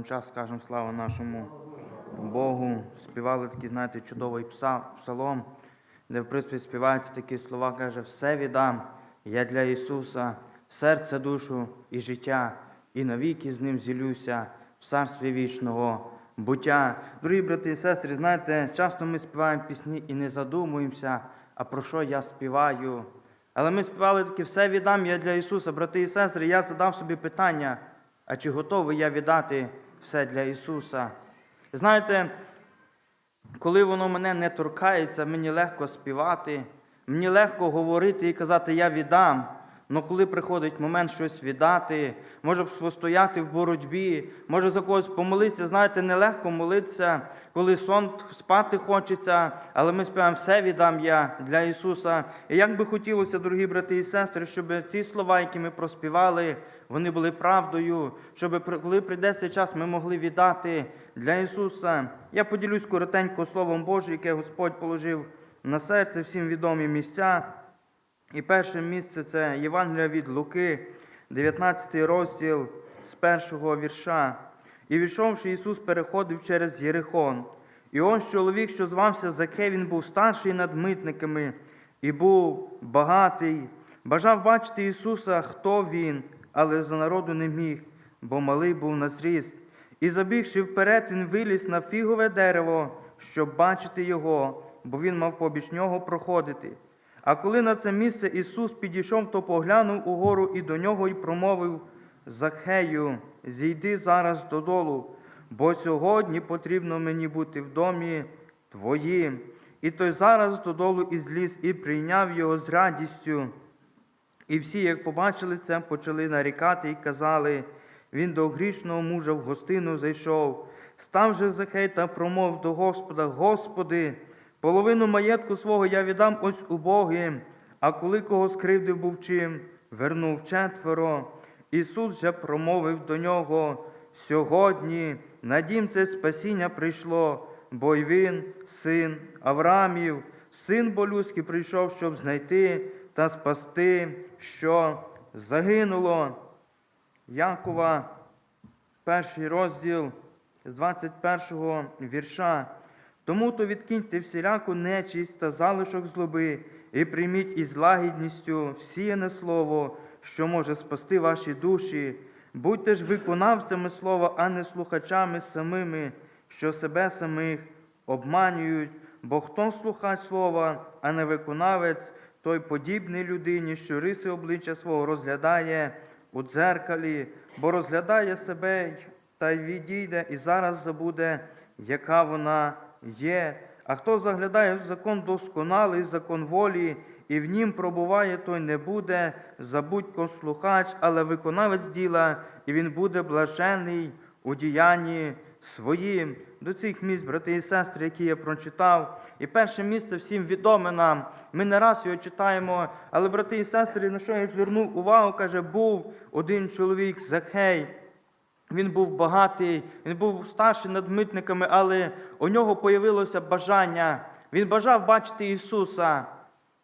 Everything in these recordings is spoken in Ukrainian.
вам час, скажемо слава нашому Богу. Співали такий, знаєте, чудовий псалом, де в принципі співаються такі слова, каже, все віддам я для Ісуса, серце, душу і життя, і навіки з ним зілюся в царстві вічного буття. Дорогі брати і сестри, знаєте, часто ми співаємо пісні і не задумуємося, а про що я співаю. Але ми співали таке все віддам я для Ісуса, брати і сестри. Я задав собі питання, а чи готовий я віддати все для Ісуса? Знаєте, коли воно мене не торкається, мені легко співати, мені легко говорити і казати, я віддам. Але коли приходить момент щось віддати, може постояти в боротьбі, може за когось помолитися, знаєте, нелегко молитися, коли сон спати хочеться, але ми співаємо все віддам я для Ісуса. І як би хотілося, дорогі брати і сестри, щоб ці слова, які ми проспівали, вони були правдою, щоб коли прийде цей час, ми могли віддати для Ісуса. Я поділюсь коротенько Словом Божим, яке Господь положив на серце всім відомі місця. І перше місце це Євангелія від Луки, 19 розділ з першого вірша. І війшовши, Ісус переходив через Єрихон. І ось чоловік, що звався Закей, він був старший над митниками і був багатий. Бажав бачити Ісуса, хто він, але за народу не міг, бо малий був на зріст. І забігши вперед, він виліз на фігове дерево, щоб бачити його, бо він мав побіч нього проходити. А коли на це місце Ісус підійшов, то поглянув угору і до нього і промовив Захею, зійди зараз додолу, бо сьогодні потрібно мені бути в домі твоїм. І той зараз додолу і зліз і прийняв його з радістю. І всі, як побачили це, почали нарікати і казали, він до грішного мужа в гостину зайшов. Став же Захей та промов до Господа, Господи, половину маєтку свого я віддам ось убогим, а коли кого скривдив був чим, вернув четверо. Ісус же промовив до нього, сьогодні на дім це спасіння прийшло, бо й він, син Авраамів, син Болюський прийшов, щоб знайти та спасти, що загинуло. Якова, перший розділ з 21 вірша. Тому то відкиньте всіляку нечість та залишок злоби, і прийміть із лагідністю всіяне слово, що може спасти ваші душі. Будьте ж виконавцями слова, а не слухачами самими, що себе самих обманюють. Бо хто слухач слова, а не виконавець, той подібний людині, що риси обличчя свого розглядає у дзеркалі, бо розглядає себе та й відійде, і зараз забуде, яка вона є. А хто заглядає в закон досконалий, закон волі, і в нім пробуває, той не буде, забудько слухач, але виконавець діла, і він буде блажений у діянні своїм. До цих місць, брати і сестри, які я прочитав. І перше місце всім відоме нам. Ми не раз його читаємо, але, брати і сестри, на що я звернув увагу, каже, був один чоловік Захей. Він був багатий, він був старший над митниками, але у нього появилося бажання. Він бажав бачити Ісуса.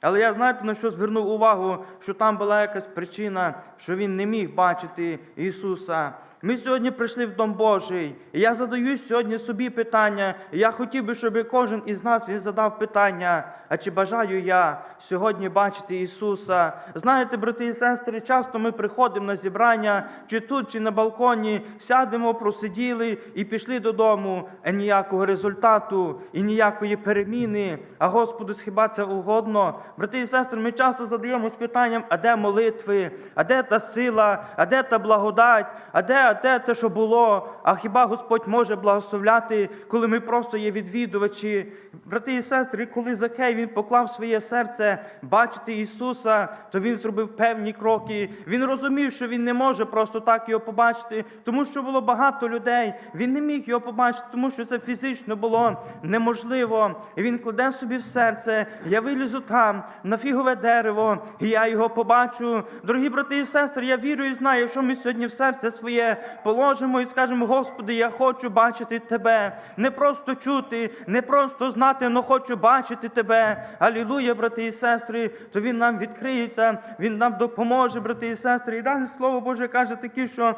Але я знаєте, на що звернув увагу, що там була якась причина, що він не міг бачити Ісуса. Ми сьогодні прийшли в Дом Божий. І я задаю сьогодні собі питання. І я хотів би, щоб кожен із нас він задав питання: а чи бажаю я сьогодні бачити Ісуса? Знаєте, брати і сестри, часто ми приходимо на зібрання, чи тут, чи на балконі, сядемо, просиділи і пішли додому, а ніякого результату і ніякої переміни. А Господу хіба це угодно? Брати і сестри, ми часто задаємось питанням, а де молитви, а де та сила, а де та благодать, а де, а де те, що було? А хіба Господь може благословляти, коли ми просто є відвідувачі? Брати і сестри, коли Захей він поклав своє серце бачити Ісуса, то він зробив певні кроки. Він розумів, що він не може просто так його побачити, тому що було багато людей. Він не міг його побачити, тому що це фізично було неможливо. І він кладе собі в серце, я вилізу там, на фігове дерево, і я його побачу. Дорогі брати і сестри, я вірю і знаю, якщо ми сьогодні в серце своє положимо і скажемо, Господи, я хочу бачити Тебе. Не просто чути, не просто знати, але хочу бачити Тебе. Алілуя, брати і сестри, то Він нам відкриється, Він нам допоможе, брати і сестри. І далі Слово Боже каже таке, що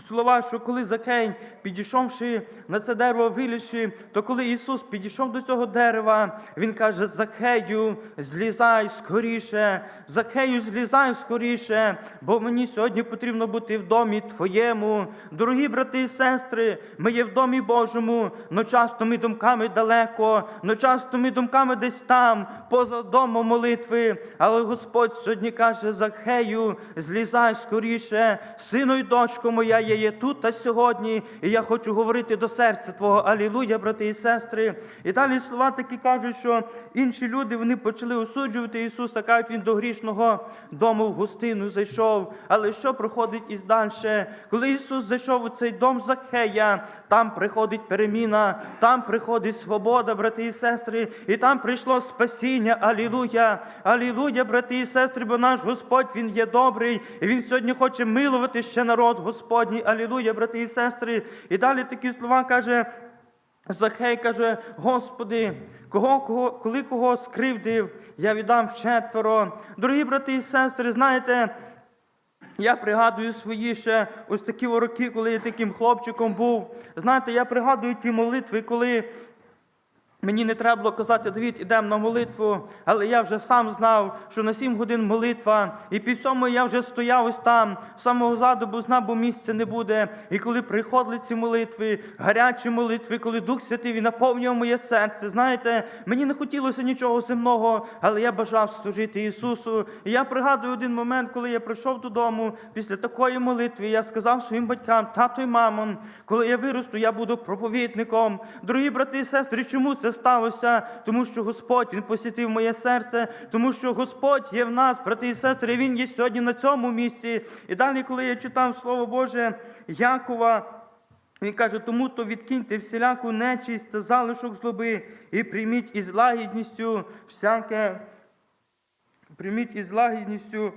Слова, що коли Закей, підійшовши на це дерево вилізши, то коли Ісус підійшов до цього дерева, Він каже: Закею, злізай скоріше, Закею, злізай скоріше, бо мені сьогодні потрібно бути в домі Твоєму. Дорогі брати і сестри, ми є в домі Божому, но часто ми думками далеко, но часто ми думками десь там, поза домом молитви. Але Господь сьогодні каже: Закею, злізай скоріше, сину й дочко моя, я є тут та сьогодні, і я хочу говорити до серця Твого. Алілуя, брати і сестри. І далі слова такі кажуть, що інші люди вони почали осуджувати Ісуса, кажуть, він до грішного дому в гостину зайшов. Але що проходить із далі? Коли Ісус зайшов у цей дом Закхея, там приходить переміна, там приходить свобода, брати і сестри, і там прийшло спасіння. Алілуя, алілуя, брати і сестри, бо наш Господь Він є добрий, і Він сьогодні хоче милувати ще народ Господній. Алілуя, брати і сестри. І далі такі слова каже. Захей каже, Господи, кого, кого, коли кого скривдив, я віддам вчетверо. Дорогі брати і сестри, знаєте, я пригадую свої ще ось такі роки, коли я таким хлопчиком був. Знаєте, я пригадую ті молитви, коли Мені не треба було казати, Давід, ідемо на молитву, але я вже сам знав, що на сім годин молитва, і пів сьомої я вже стояв ось там, з самого заду, бо знав, бо місця не буде. І коли приходили ці молитви, гарячі молитви, коли Дух Святий він наповнював моє серце, знаєте, мені не хотілося нічого земного, але я бажав служити Ісусу. І я пригадую один момент, коли я прийшов додому після такої молитви, я сказав своїм батькам, тато і мамам, коли я виросту, я буду проповідником. Дорогі брати і сестри, чому це сталося? Тому що Господь Він посітив моє серце, тому що Господь є в нас, брати і сестри, Він є сьогодні на цьому місці. І далі, коли я читав Слово Боже Якова. Він каже, тому то відкиньте всіляку нечисть та залишок злоби і прийміть із лагідністю всяке, прийміть із лагідністю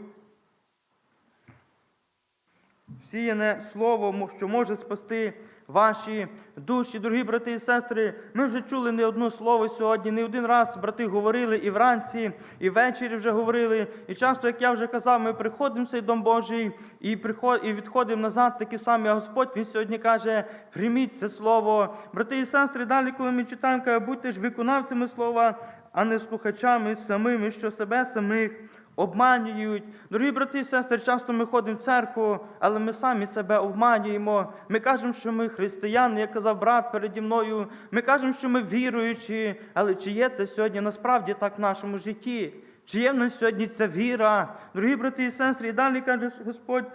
сіяне слово, що може спасти ваші душі, дорогі брати і сестри. Ми вже чули не одне слово сьогодні, не один раз брати говорили і вранці, і ввечері вже говорили. І часто, як я вже казав, ми приходимо в цей дом Божий і і відходимо назад, такі самі. А Господь Він сьогодні каже: прийміть це слово. Брати і сестри, далі, коли ми читаємо, каже, будьте ж виконавцями слова, а не слухачами самими, що себе самих обманюють. Дорогі брати і сестри, часто ми ходимо в церкву, але ми самі себе обманюємо. Ми кажемо, що ми християни, як казав брат переді мною. Ми кажемо, що ми віруючі, але чи є це сьогодні насправді так в нашому житті? Чи є в нас сьогодні ця віра? Дорогі брати і сестри, і далі каже Господь.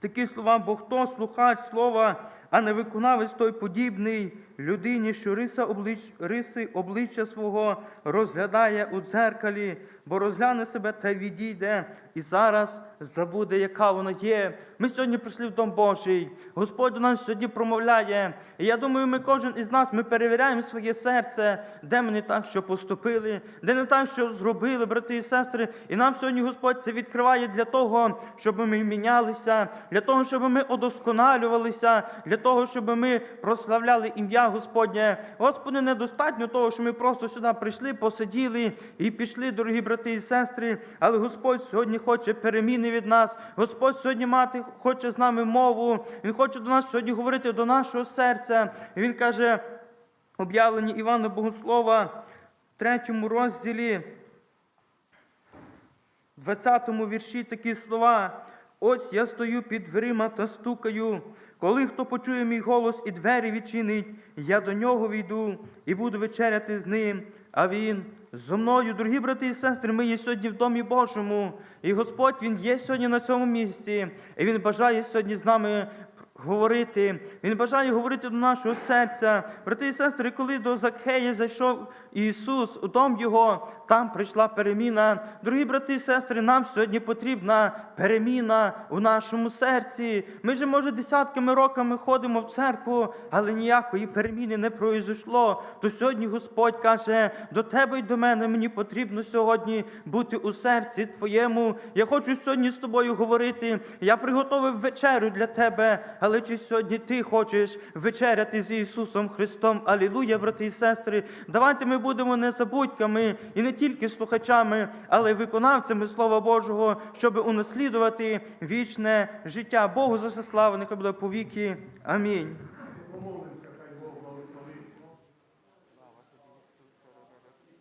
Такі слова, бо хто слухач слова, а не виконавець той подібний людині, що риса облич... риси обличчя свого розглядає у дзеркалі, бо розгляне себе та відійде, і зараз забуде, яка вона є. Ми сьогодні прийшли в Дом Божий. Господь до нас сьогодні промовляє. І я думаю, ми кожен із нас ми перевіряємо своє серце, де ми не так, що поступили, де не так, що зробили, брати і сестри. І нам сьогодні Господь це відкриває для того, щоб ми мінялися, для того, щоб ми удосконалювалися, для того, щоб ми прославляли ім'я Господнє. Господи, недостатньо того, що ми просто сюди прийшли, посиділи і пішли, дорогі брати і сестри. Але Господь сьогодні хоче переміни від нас. Господь сьогодні мати хоче з нами мову. Він хоче до нас сьогодні говорити до нашого серця. І Він каже, об'явлені Івана Богослова, в третьому розділі. 20 вірші такі слова. Ось я стою під дверима та стукаю. Коли хто почує мій голос і двері відчинить, я до нього війду і буду вечеряти з ним, а він зо мною. Дорогі брати і сестри, ми є сьогодні в домі Божому. І Господь Він є сьогодні на цьому місці. І Він бажає сьогодні з нами говорити. Він бажає говорити до нашого серця. Брати і сестри, коли до Закхея зайшов Ісус у дом Його, там прийшла переміна. Дорогі брати і сестри, нам сьогодні потрібна переміна у нашому серці. Ми вже, може, десятками роками ходимо в церкву, але ніякої переміни не произошло. То сьогодні Господь каже, до тебе і до мене мені потрібно сьогодні бути у серці Твоєму. Я хочу сьогодні з тобою говорити. Я приготовив вечерю для тебе. Але чи сьогодні ти хочеш вечеряти з Ісусом Христом? Алілуя, брати і сестри. Давайте ми будемо незабудьками і не тільки слухачами, але й виконавцями Слова Божого, щоб унаслідувати вічне життя. Богу за все слава, нехай буде повіки. Амінь.